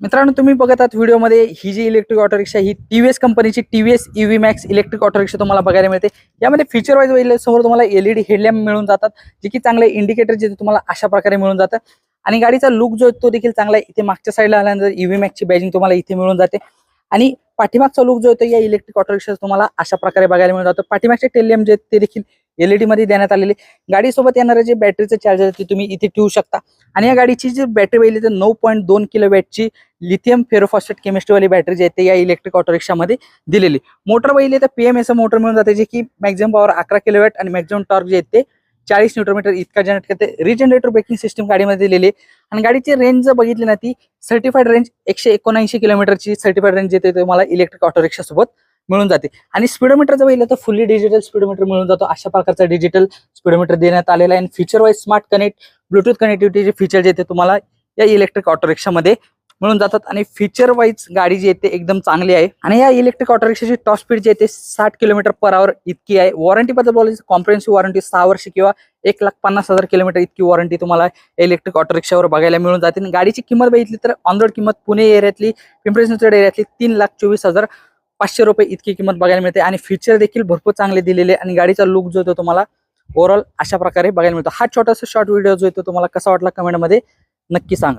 मित्रांनो तुम्ही बघत आहात व्हिडिओमध्ये ही जी इलेक्ट्रिक ऑटो रिक्षा ही टी व्ही एस कंपनीची T V S EV max electric auto rickshaw तुम्हाला बघायला मिळते. यामध्ये फीचर वाईज वैल समोर तुम्हाला एलईडी हेडलॅम्प मिळून जातात जे की चांगले इंडिकेटर जे तुम्हाला अशा प्रकारे मिळून जातं. आणि गाडीचा लुक जो आहे तो देखील चांगला आहे. इथे मागच्या साईडला आल्यानंतर ईव्ही मॅक्सची बॅजिंग तुम्हाला इथे मिळून जाते. आणि पाठीमागचा लुक जो आहे या इलेक्ट्रिक ऑटो रिक्षा तुम्हाला अशा प्रकारे बघायला मिळून जातो. पाठीमागचे टेलियम जे आहेत ते देखील एलईडी मध्ये देण्यात आलेले. गाडीसोबत येणारे जे बॅटरीचे चार्जर ते तुम्ही इथे ठेवू शकता. आणि या गाडीची जी बॅटरी वाहिली तर नऊ पॉईंट दोन किलो वॅटची लिथियम फेरोफॉस्फेट केमिस्ट्रीवाली बॅटरी जी आहे ते या इलेक्ट्रिक ऑटो रिक्षामध्ये दिलेली. मोटर वाहिली तर पीएमएस मोटर मिळून जाते जे की मॅक्झिमम पॉवर अकरा किलो वॅट आणि मॅक्झिमम टॉर्क जे आहे ते चाळीस न्यूट्रोमीटर इतका जनरेट करते. रिजनरेटर ब्रेकिंग सिस्टम गाडीमध्ये दिलेली आणि गाडीची रेंज जर बघितली ना ती सर्टिफाईड रेंज एकशे एकोणऐंशी किलोमीटरची सर्टिफाईड रेंज येते तुम्हाला इलेक्ट्रिक ऑटो रिक्षासोबत मिळून जाते. आणि स्पीडोमीटर जर बघितलं तर फुल्ली डिजिटल स्पीडोमीटर मिळून जातो. अशा प्रकारचा डिजिटल स्पीडोमीटर देण्यात आलेला आहे. आणि feature wise smart connect bluetooth कनेक्टिव्हिटीचे feature जे ते तुम्हाला या इलेक्ट्रिक ऑटो रिक्षामध्ये मिळून जातात. आणि फीचर वाईज गाडी जी आहे ते एकदम चांगली आहे. आणि या इलेक्ट्रिक ऑटो रिक्षाची टॉप स्पीड जी आहे ते साठ किलोमीटर पर आवर इतकी आहे. वॉरंटी बद्दल बोलायचं कॉम्प्रेन्सिव्ह वॉरंटी सहा वर्ष किंवा एक लाख पन्नास हजार किलोमीटर इतकी वॉरंटी तुम्हाला इलेक्ट्रिक ऑटो रिक्षावर बघायला मिळून जाते. आणि गाडीची किंमत बघितली तर ऑन रोड किंमत पुणे एरियातली पिंपरी चिंचवड एरियातली तीन लाख चोवीस हजार पाचशे रुपये इतकी किंमत बघायला मिळते आणि फीचर देखील भरपूर चांगले दिलेले आणि गाडीचा लुक जो आहे तो तुम्हाला ओव्हरऑल अशा प्रकारे बघायला मिळतो. हा छोटासा शॉर्ट व्हिडिओ जो आहे तो तुम्हाला कसा वाटला कमेंटमध्ये नक्की सांगा.